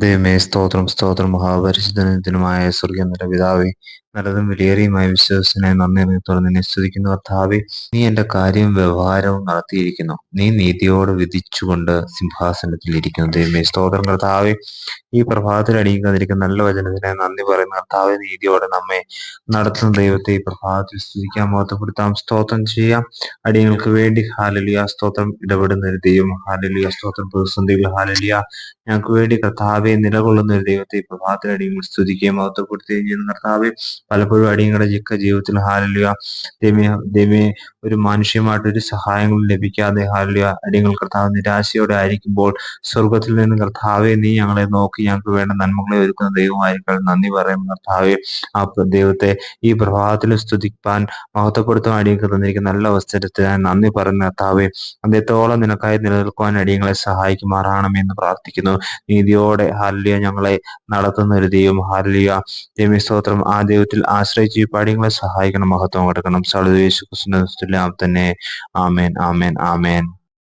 ദൈവമേ സ്തോത്രം സ്തോത്രം. മഹാപരിശുദ്ധനത്തിനുമായ സ്വർഗീയ പിതാവേ നല്ലതും വിലയേറിയുമായ വിശ്വാസത്തിനായി നന്ദി അറിയത്തോടെ നിന്നെ സ്തുതിക്കുന്നു കർത്താവെ നീ എന്റെ കാര്യവും വ്യവഹാരവും നടത്തിയിരിക്കുന്നു. നീ നീതിയോട് വിധിച്ചുകൊണ്ട് സിംഹാസനത്തിൽ ഇരിക്കുന്നു. ദൈവമേ സ്തോത്രം. കർത്താവെ ഈ പ്രഭാതത്തിൽ അടിയിക്കാതിരിക്കുന്ന നല്ല വചനത്തിനായി നന്ദി പറയുന്ന. കർത്താവെ നീതിയോടെ നമ്മെ നടത്തുന്ന ദൈവത്തെ ഈ പ്രഭാതത്തിൽ സ്തുതിക്കാൻ മോത്തപ്പെടുത്താം സ്തോത്രം ചെയ്യാം. അടിയങ്ങൾക്ക് വേണ്ടി. ഹാലലിയ. സ്തോത്രം. ഇടപെടുന്ന ഒരു ദൈവം. ഹാലലിയ. സ്തോത്രം. പ്രതിസന്ധികൾ ഹാലലിയ. ഞങ്ങൾക്ക് വേണ്ടി കർത്താവെ നിലകൊള്ളുന്ന ഒരു ദൈവത്തെ ഈ പ്രഭാതത്തിൽ അടിയങ്ങൾ സ്തുതിക്കുകയും മഹത്വപ്പെടുത്തുകയും ചെയ്യുന്ന. കർത്താവെ പലപ്പോഴും അടിയങ്ങളുടെ ജീവിതത്തിൽ ഹാലലിയ ദൈവമേ ദൈവമേ ഒരു മാനുഷ്യമായിട്ട് ഒരു സഹായങ്ങൾ ലഭിക്കാതെ ഹാലലിയ അടിയങ്ങൾ കർത്താവ് നിരാശയോടെ ആയിരിക്കുമ്പോൾ സ്വർഗത്തിൽ നിന്ന് കർത്താവെ നീ ഞങ്ങളെ നോക്കി ഞങ്ങൾക്ക് വേണ്ട നന്മകളെ ഒരുക്കുന്ന ദൈവമായിരിക്കും നന്ദി പറയും കർത്താവെ. ആ ദൈവത്തെ ഈ പ്രഭാതത്തിൽ സ്തുതിപ്പാൻ മഹത്വപ്പെടുത്താൻ അടിയങ്ങൾക്ക് തന്നിരിക്കുന്ന നല്ല അവസരത്തിൽ ഞാൻ നന്ദി പറയുന്ന കർത്താവെ. അദ്ദേഹത്തോളം നിനക്കായി നിലനിൽക്കുവാൻ അടിയങ്ങളെ സഹായിക്കുമാറാണമെന്ന് പ്രാർത്ഥിക്കുന്നു. നീതിയോടെ ഹാലിയ ഞങ്ങളെ നടത്തുന്ന ഒരു ദൈവം. ഹാലിയ ദൈവസ്തോത്രം ആ ദൈവത്തിൽ ആശ്രയിച്ച് ഈ പാടിയങ്ങളെ സഹായിക്കണം മഹത്വം കൊടുക്കണം. സളുദേശു തന്നെ. ആമേൻ ആമേൻ ആമേൻ.